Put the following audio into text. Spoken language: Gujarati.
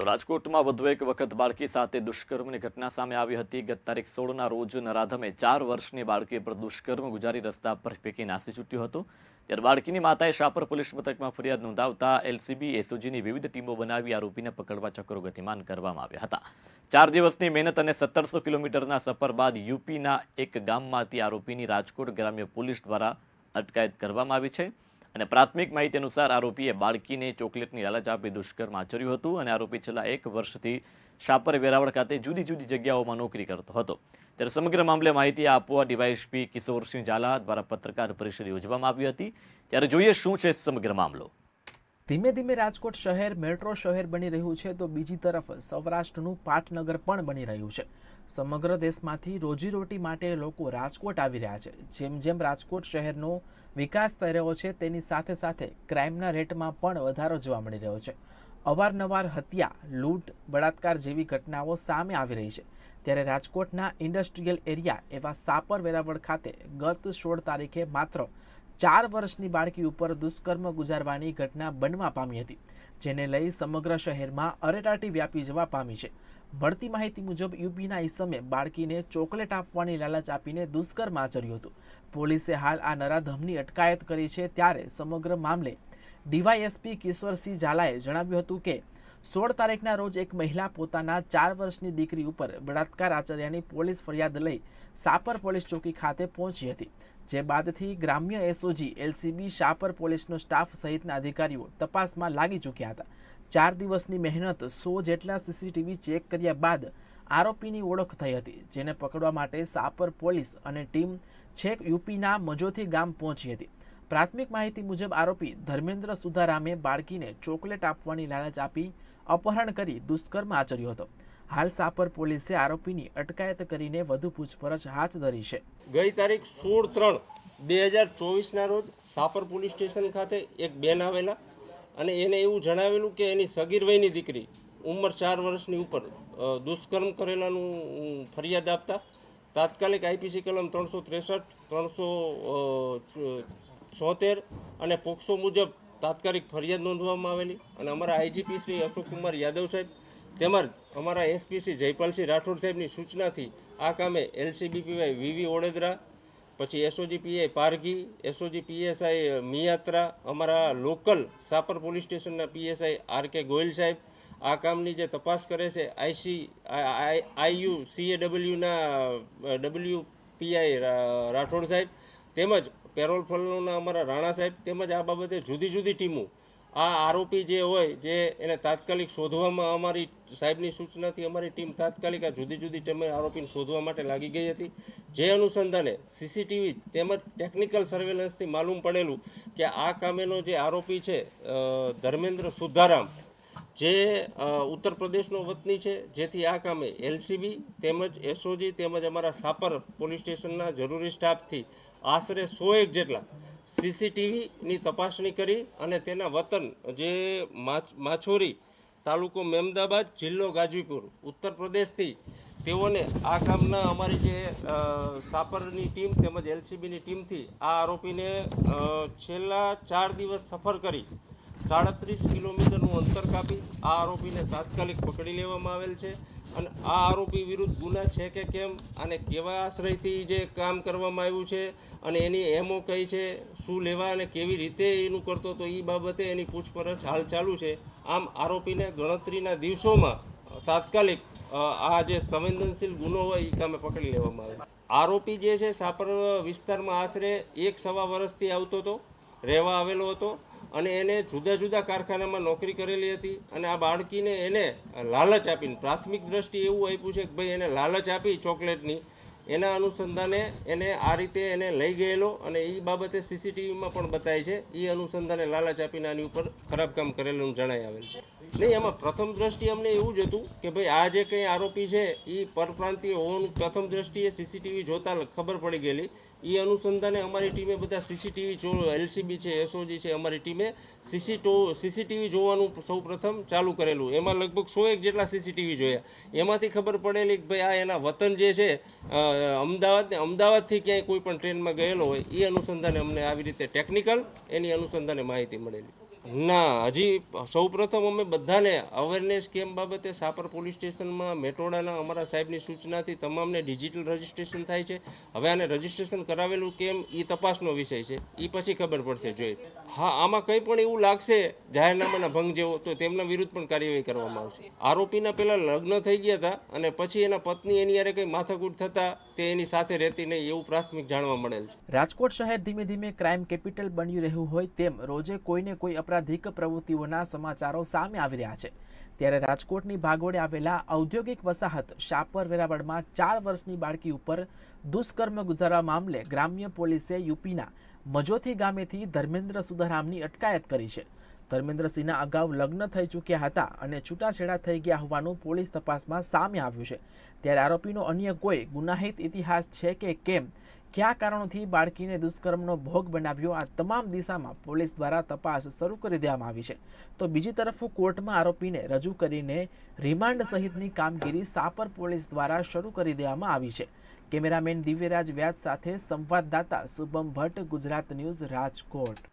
તો રાજકોટમાં વધુ એક વખત બાળકી સાથે દુષ્કર્મની ઘટના સામે આવી હતી. ગત તારીખ સોળના રોજ નરાધમે ચાર વર્ષની બાળકી પર દુષ્કર્મ ગુજારી રસ્તા પર ફેંકી નાસી છૂટ્યો હતો. ત્યારે બાળકીની માતાએ શાપર પોલીસ મથકમાં ફરિયાદ નોંધાવતા એલસીબી, એસઓજીની વિવિધ ટીમો બનાવી આરોપીને પકડવા ચક્રો ગતિમાન કરવામાં આવ્યા હતા. ચાર દિવસની મહેનત અને સત્તરસો કિલોમીટરના સફર બાદ યુપીના એક ગામમાંથી આરોપીની રાજકોટ ગ્રામ્ય પોલીસ દ્વારા અટકાયત કરવામાં આવી છે. અને પ્રાથમિક માહિતી અનુસાર આરોપીએ બાળકીને ચોકલેટની લાલચ આપી દુષ્કર્મ આચર્યું હતું અને આરોપી છેલ્લા એક વર્ષથી શાપર વેરાવળ ખાતે જુદી જુદી જગ્યાઓમાં નોકરી કરતો હતો. ત્યારે સમગ્ર મામલે માહિતી આપવા ડીવાયએસપી કિશોરસિંહ ઝાલા દ્વારા પત્રકાર પરિષદ યોજવામાં આવી હતી. ત્યારે જોઈએ શું છે સમગ્ર મામલો. ધીમે ધીમે રાજકોટ શહેર, મેટ્રો શહેર બની રહ્યું છે તો બીજી તરફ સૌરાષ્ટ્રનું પાટનગર પણ બની રહ્યું છે. સમગ્ર દેશમાંથી રોજીરોટી માટે લોકો રાજકોટ આવી રહ્યા છે. જેમ જેમ રાજકોટ શહેરનો વિકાસ થઈ રહ્યો છે, તેની સાથે સાથે ક્રાઇમના રેટમાં પણ વધારો જોવા મળી રહ્યો છે. અવારનવાર હત્યા, લૂંટ, બળાત્કાર જેવી ઘટનાઓ સામે આવી રહી છે. ત્યારે રાજકોટના ઇન્ડસ્ટ્રીયલ એરિયા એવા સાપર વેરાવળ ખાતે ગત સોળ તારીખે માત્ર ચાર વર્ષની બાળકી ઉપર દુષ્કર્મ ગુજારવાની ઘટના બનવા પામી હતી, જેને લઈ સમગ્ર શહેરમાં અરેટાટી વ્યાપી જવા પામી છે. મળતી માહિતી મુજબ, યુપીના ઈસમે બાળકીને ચોકલેટ આપવાની લાલચ આપીને દુષ્કર્મ આચર્યું હતું. પોલીસે હાલ આ નરાધમની અટકાયત કરી છે, ત્યારે સમગ્ર મામલે ડીવાયએસપી કિશોરસિંહ ઝાલાએ જણાવ્યું હતું કે સોળ તારીખના રોજ એક મહિલા પોતાના ચાર વર્ષની દીકરી ઉપર બળાત્કાર આચર્યાની પોલીસ ફરિયાદ લઈ સાપર પોલીસ ચોકી ખાતે પહોંચી હતી, જે બાદથી ગ્રામ્ય એસઓજી એલસીબી શાપર પોલીસનો સ્ટાફ સહિતના અધિકારીઓ તપાસમાં લાગી ચૂક્યા હતા. ચાર દિવસની મહેનત સો જેટલા સીસીટીવી ચેક કર્યા બાદ આરોપીની ઓળખ થઈ હતી, જેને પકડવા માટે સાપર પોલીસ અને ટીમ છેક યુપીના મજોથી ગામ પહોંચી હતી. પ્રાથમિક માહિતી મુજબ આરોપી ધર્મેન્દ્ર સુધારામે બાળકીને ચોકલેટ આપવાની લાલચ આપી અપહરણ કરી દુષ્કર્મ આચર્યો હતો. હાલ સાપર પોલીસે આરોપીની અટકાયત કરીને વધુ પૂછપરછ હાથ ધરી છે. ગઈ તારીખ સોળ ત્રણ બે હજાર ચોવીસના રોજ સાપર પોલીસ સ્ટેશન ખાતે એક બેન આવેલા અને એને એવું જણાવેલું કે એની સગીર વયની દીકરી ઉંમર ચાર વર્ષની ઉપર દુષ્કર્મ કરેલાનું ફરિયાદ આપતા તાત્કાલિક આઈપીસી કલમ ત્રણસો ત્રેસઠ, ત્રણસો છોતેર અને પોક્સો મુજબ તાત્કાલિક ફરિયાદ નોંધવામાં આવેલી. અને અમારા આઈજીપી શ્રી અશોકકુમાર યાદવ સાહેબ તેમજ અમારા એસપી શ્રી જયપાલસિંહ રાઠોડ સાહેબની સૂચનાથી આ કામે LCB PI V V Odedara, પછી SOG PI Pargi SOG PSI Miyatra, અમારા લોકલ સાપર પોલીસ સ્ટેશનના પીએસઆઈ આર કે ગોયલ સાહેબ આ કામની જે તપાસ કરે છે, આઈસી આઈયુ, સીએડબલ્યુના ડબલ્યુ પીઆઈ રાઠોડ સાહેબ તેમજ પેરોલ ફલોના અમારા રાણા સાહેબ તેમજ આ બાબતે જુદી જુદી ટીમો. આ આરોપી જે હોય, જે એને તાત્કાલિક શોધવામાં અમારી સાહેબની સૂચનાથી અમારી ટીમ તાત્કાલિક આ જુદી જુદી ટીમે આરોપીને શોધવા માટે લાગી ગઈ હતી. જે અનુસંધાને સીસીટીવી તેમજ ટેકનિકલ સર્વેલન્સથી માલુમ પડેલું કે આ કામેનો જે આરોપી છે ધર્મેન્દ્ર સુધારામ જે ઉત્તર પ્રદેશનો વતની છે, જેથી આ કામે એલસીબી તેમજ એસઓજી તેમજ અમારા સાપર પોલીસ સ્ટેશનના જરૂરી સ્ટાફથી આશરે સો એક જેટલા સીસીટીવીની તપાસણી કરી અને તેના વતન જે માછ- માછોરી તાલુકો મેમદાબાદ, જિલ્લો ગાજીપુર, ઉત્તર પ્રદેશથી તેઓને આ કામના અમારી જે સાપરની ટીમ તેમજ એલસીબીની ટીમથી આ આરોપીને છેલ્લા ચાર દિવસ સફર કરી સાડત્રીસ કિલોમીટરનું અંતર કાપી આ આરોપીને તાત્કાલિક પકડી લેવામાં આવેલ છે અને આ આરોપી વિરુદ્ધ ગુના છે કે કેમ અને કેવા આશ્રયથી જે કામ કરવામાં આવ્યું છે અને એની એમો કઈ છે, શું લેવા અને કેવી રીતે એનું કરતો તો એ બાબતે એની પૂછપરછ હાલ ચાલુ છે. આમ આરોપીને ગણતરીના દિવસોમાં તાત્કાલિક આ જે સંવેદનશીલ ગુનો હોય એ કામે પકડી લેવામાં આવે. આરોપી જે છે, સાપર વિસ્તારમાં આશરે એક સવા વર્ષથી આવતો હતો રહેવા આવેલો હતો. અને એને જુદા જુદા કારખાનામાં નોકરી કરેલી હતી અને આ બાળકીને એને લાલચ આપીને, પ્રાથમિક દ્રષ્ટિએ એવું આપ્યું છે કે ભાઈ એને લાલચ આપી ચોકલેટની, એના અનુસંધાને એને આ રીતે એને લઈ ગયેલો અને એ બાબતે સીસીટીવીમાં પણ બતાય છે એ અનુસંધાને લાલચ આપીને આની ઉપર ખરાબ કામ કરેલું જણાઈ આવેલ છે. નહીં, એમાં પ્રથમ દ્રષ્ટિએ અમને એવું જ હતું કે ભાઈ, આ જે કંઈ આરોપી છે એ પરપ્રાંતીય હોવાનું પ્રથમ દ્રષ્ટિએ સીસીટીવી જોતા ખબર પડી ગયેલી. એ અનુસંધાને અમારી ટીમે બધા સીસીટીવી એલસીબી છે એસઓજી છે, અમારી ટીમે સીસીટો સીસીટીવી જોવાનું સૌ પ્રથમ ચાલુ કરેલું. એમાં લગભગ સો એક જેટલા સીસીટીવી જોયા. એમાંથી ખબર પડેલી કે ભાઈ, આ એના વતન જે છે અમદાવાદ ને અમદાવાદથી ક્યાંય કોઈ પણ ટ્રેનમાં ગયેલો હોય એ અનુસંધાને અમને આવી રીતે ટેકનિકલ એની અનુસંધાને માહિતી મળેલી. ના, હજી સૌપ્રથમ અમે બધાને અવેરનેસ કેમ બાબતે સાપર પોલીસ સ્ટેશનમાં, મેટોડાના અમારા સાહેબની સૂચનાથી તમામને ડિજિટલ રજિસ્ટ્રેશન થાય છે. હવે આને રજિસ્ટ્રેશન કરાવેલું કેમ એ તપાસનો વિષય છે. એ પછી ખબર પડશે, જોઈ. હા, આમાં કંઈ પણ એવું લાગશે, જાહેરનામાના ભંગ જેવો, તો તેમના વિરુદ્ધ પણ કાર્યવાહી કરવામાં આવશે. આરોપીના પહેલાં લગ્ન થઈ ગયા હતા અને પછી એના પત્ની એની યારે કંઈ માથાકૂટ થતા, તે એની સાથે રહેતી નહીં, એવું પ્રાથમિક જાણવા મળેલ છે. રાજકોટ શહેર ધીમે ધીમે ક્રાઇમ કેપિટલ બની રહ્યું હોય તેમ, રોજે કોઈને કોઈ અપરાધિક પ્રવૃત્તિઓના સમાચારો સામે આવી રહ્યા છે. ત્યારે રાજકોટની ભાગોળે આવેલા ઔદ્યોગિક વસાહત શાપર વેરાવળમાં ચાર વર્ષની બાળકી ઉપર દુષ્કર્મ ગુજારવા મામલે ગ્રામ્ય પોલીસે યુપીના મજોથી ગામેથી ધર્મેન્દ્ર સુધારામની અટકાયત કરી છે. ધર્મેન્દ્રસિંહના અગાઉ લગ્ન થઈ ચૂક્યા હતા અને છૂટાછેડા થઈ ગયા હોવાનું પોલીસ તપાસમાં સામે આવ્યું છે. ત્યારે આરોપીનો અન્ય કોઈ ગુનાહિત ઇતિહાસ છે કે કેમ? કયા કારણોથી બાળકીને દુષ્કર્મનો ભોગ બનાવ્યો? આ તમામ દિશામાં પોલીસ દ્વારા તપાસ શરૂ કરી દેવામાં આવી છે. તો બીજી તરફ કોર્ટમાં આરોપીને રજૂ કરીને રિમાન્ડ સહિતની કામગીરી સાપર પોલીસ દ્વારા શરૂ કરી દેવામાં આવી છે. કેમેરામેન દિવ્યરાજ વ્યાસ સાથે સંવાદદાતા શુભમ ભટ્ટ, ગુજરાત ન્યૂઝ રાજકોટ.